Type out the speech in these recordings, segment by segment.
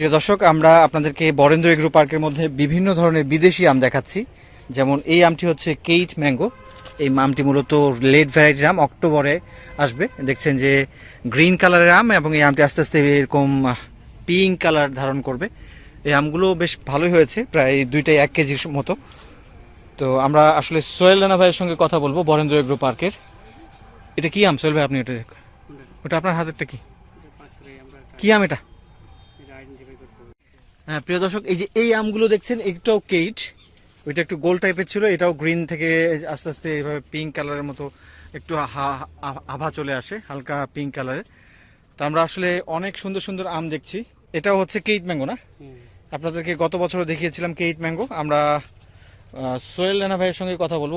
প্রিয় দর্শক আমরা আপনাদেরকে বরেন্দ্র এগ্রো পার্কের মধ্যে বিভিন্ন ধরনের বিদেশি আম দেখাচ্ছি। যেমন এই আমটি হচ্ছে কেইট ম্যাঙ্গো। এই আমটি মূলত লেট ভ্যারাইটির আম অক্টোবরে আসবে। দেখছেন যে গ্রিন কালারের আম এবং এই আমটি আস্তে আস্তে এরকম পিঙ্ক কালার ধারণ করবে। এই আমগুলো বেশ ভালোই হয়েছে প্রায় দুইটাই এক কেজির মতো। তো আমরা আসলে সোহেল রানা ভাইয়ের সঙ্গে কথা বলব বরেন্দ্র এগ্রো পার্কের। এটা কি আম? সোহেল ভাই আপনি ওটা ওটা আপনার হাতেরটা কি? কি আম এটা? হ্যাঁ প্রিয় দর্শক এই যে এই আমগুলো দেখছেন একটাও কেইট। ওইটা একটু গোল টাইপের ছিল এটাও গ্রিন থেকে আস্তে আস্তে এইভাবে পিঙ্ক কালারের মতো একটু আভা চলে আসে হালকা পিঙ্ক কালারের তা আমরা আসলে অনেক সুন্দর সুন্দর আম দেখছি। এটাও হচ্ছে কেইট ম্যাঙ্গো না? আপনাদেরকে গত বছরও দেখিয়েছিলাম কেইট ম্যাঙ্গো। আমরা সোহেল রানা ভাইয়ের সঙ্গে কথা বলব।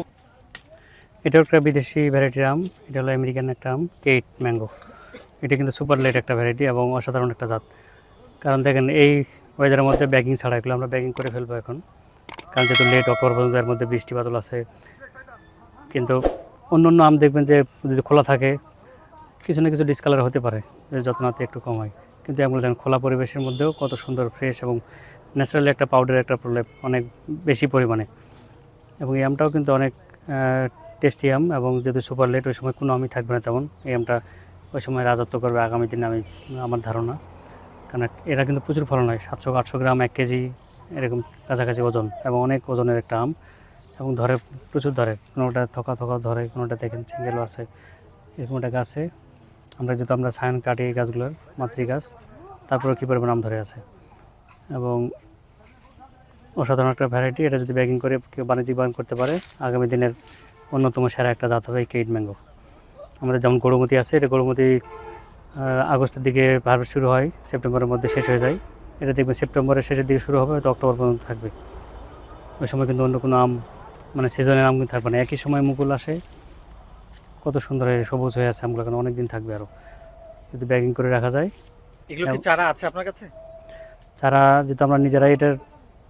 এটাও একটা বিদেশি ভ্যারাইটির আম এটা হলো আমেরিকান একটা আম কেইট ম্যাঙ্গো। এটা কিন্তু সুপার লেট একটা ভ্যারাইটি এবং অসাধারণ একটা জাত। কারণ দেখেন এই ওয়েদারের মধ্যে ব্যাগিং ছাড়া এগুলো আমরা ব্যাগিং করে ফেলব এখন। কারণ যেহেতু লেট অক্টোবর পর্যন্ত এর মধ্যে বৃষ্টি বাদল আছে। কিন্তু অন্য অন্য আম দেখবেন যে যদি খোলা থাকে, কিছু না কিছু ডিসকালার হতে পারে যত্নাতে একটু কম হয়। কিন্তু এগুলো দেখেন খোলা পরিবেশের মধ্যেও কত সুন্দর ফ্রেশ এবং ন্যাচারালি একটা পাউডার একটা প্রলেপ অনেক বেশি পরিমাণে। এবং এই আমটাও কিন্তু অনেক টেস্টি আম এবং যদি সুপার লেট ওই সময় কোনো আমই থাকবে না তেমন। এই আমটা ওই সময় রাজত্ব করবে আগামী দিনে আমি, আমার ধারণা। কারণ এরা কিন্তু প্রচুর ফলন হয়। সাতশো আটশো গ্রাম এক কেজি এরকম কাছাকাছি ওজন এবং অনেক ওজনের একটা আম এবং ধরে, প্রচুর ধরে। কোনোটা থকা থকা ধরে, কোনোটা দেখেন সিঙ্গেলও আছে। এরকম একটা গাছে আমরা যেহেতু আমরা ছায়ান কাটি এই গাছগুলোর মাতৃ গাছ তারপরে কী পরিমাণ আম ধরে আছে? এবং অসাধারণ একটা ভ্যারাইটি এটা যদি ব্যাগিং করে কেউ বাণিজ্যিক বাগান করতে পারে, আগামী দিনের অন্যতম সেরা একটা জাত হবে এই কেইট ম্যাঙ্গো। আমাদের যেমন গরুমতি আছে, এটা গরুমতি আগস্টের দিকে হারভেস্ট শুরু হয় সেপ্টেম্বরের মধ্যে শেষ হয়ে যায়। এটা দেখবেন সেপ্টেম্বরের শেষের দিকে শুরু হবে হয়তো অক্টোবর পর্যন্ত থাকবে। ওই সময় কিন্তু অন্য কোনো আম মানে সিজনের আম কিন্তু থাকবে না। একই সময় মুকুল আসে। কত সুন্দর হয়ে সবুজ হয়ে আছে আমগুলো অনেক দিন থাকবে আরও যদি ব্যাগিং করে রাখা যায় এগুলো কি চারা আছে আপনার কাছে? চারা যেহেতু আমরা নিজেরাই এটার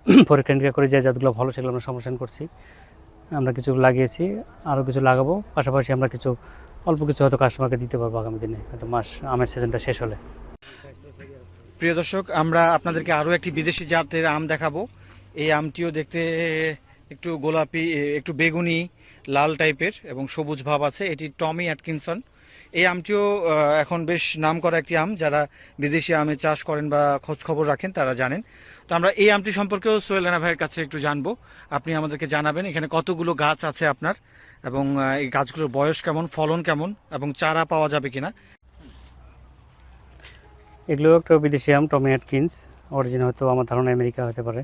পরীক্ষা নিরীক্ষা করে যে জাতগুলো ভালো সেগুলো আমরা সমর্থন করছি। আমরা কিছু লাগিয়েছি আরও কিছু লাগাবো। পাশাপাশি আমরা কিছু অল্প কিছু হয়তো কাস্টমারকে দিতে পারব আগামী দিনে, হয়তো মাস, আমের সিজনটা শেষ হলে। প্রিয় দর্শক, আমরা আপনাদেরকে আরও একটি বিদেশি জাতের আম দেখাবো। এই আমটিও দেখতে একটু গোলাপি, একটু বেগুনি, লাল টাইপের এবং সবুজ ভাব আছে। এটি টমি অ্যাটকিনসন। এই আমটিও এখন বেশ নাম করা একটি আম। যারা বিদেশি আমের চাষ করেন বা খোঁজ খবর রাখেন, তারা জানেন। তো আমরা এই আমটি সম্পর্কেও সোহেল রানা ভাইয়ের কাছে একটু জানব। আপনি আমাদেরকে জানাবেন এখানে কতগুলো গাছ আছে আপনার এবং এই গাছগুলোর বয়স কেমন, ফলন কেমন এবং চারা পাওয়া যাবে কিনা? এগুলো একটা বিদেশি আম, টমি অ্যাটকিন্স। অরিজিন হয়তো আমার ধারণা আমেরিকা হতে পারে।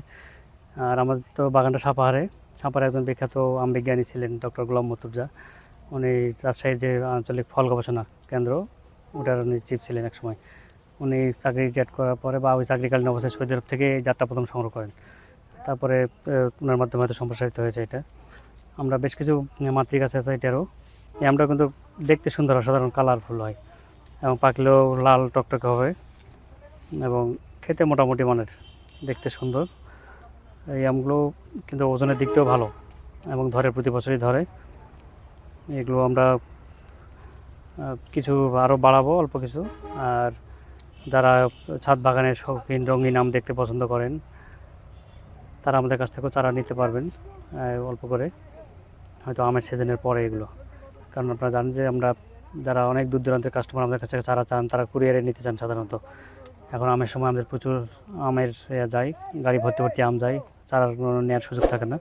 আর আমাদের তো বাগানটা সাপাহারে। সাপাহারে একজন বিখ্যাত আম বিজ্ঞানী ছিলেন, ডক্টর গোলাম মতুর্জা উনি রাজশাহীর যে আঞ্চলিক ফল গবেষণা কেন্দ্র, ওটার উনি চিফ ছিলেন এক সময় উনি চাকরি রিটায়ার করার পরে বা ওই চাকরিকালীন অবস্থায় সৌদি আরব থেকে জাতটা প্রথম সংগ্রহ করেন। তারপরে ওনার মাধ্যমে হয়তো সম্প্রসারিত হয়েছে এটা। আমরা বেশ কিছু মাতৃগাছ আছে এটারও। আমটা কিন্তু দেখতে সুন্দর, অসাধারণ কালারফুল হয়। এবং পাকলেও লাল টকটকে হবে। এবং খেতে মোটামুটি মানের, দেখতে সুন্দর। এই আমগুলো কিন্তু ওজনের দিক থেকেও ভালো এবং ধরে প্রতি বছরই ধরে। এগুলো আমরা কিছু আরও বাড়াবো, অল্প কিছু। আর যারা ছাদ বাগানের শৌখিন, রঙিন আম দেখতে পছন্দ করেন, তারা আমাদের কাছ থেকেও চারা নিতে পারবেন অল্প করে। হয়তো আমের সিজনের পরে এগুলো। কারণ আপনারা জানেন যে আমরা যারা অনেক দূর দূরান্তের কাস্টমার আমাদের কাছে চারা চান, তারা কুরিয়ারে নিতে চান সাধারণত। এখন আমের সময় আমাদের প্রচুর আমের যায়, গাড়ি ভর্তি ভর্তি আম যায় কোনো নেওয়ার সুযোগ থাকে না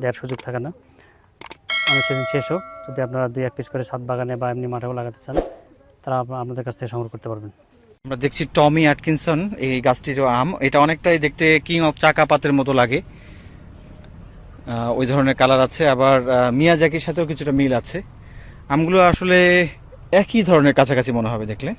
দেওয়ার সুযোগ থাকে না। আমের সিজন শেষ হোক, যদি আপনারা দুই এক পিস করে ছাদ বাগানে বা এমনি মাঠেও লাগাতে চান, তারা আপ- আপনাদের কাছ থেকে সংগ্রহ করতে পারবেন। আমরা দেখছি টমি অ্যাটকিনসন, এই গাছটিরও আম। এটা অনেকটাই দেখতে কিং অফ চাকা পাতের মতো লাগে। ওই ধরনের কালার আছে। আবার মিয়া মিয়াজাকির সাথেও কিছুটা মিল আছে। আমগুলো আসলে একই ধরনের কাছাকাছি মনে হবে দেখলে।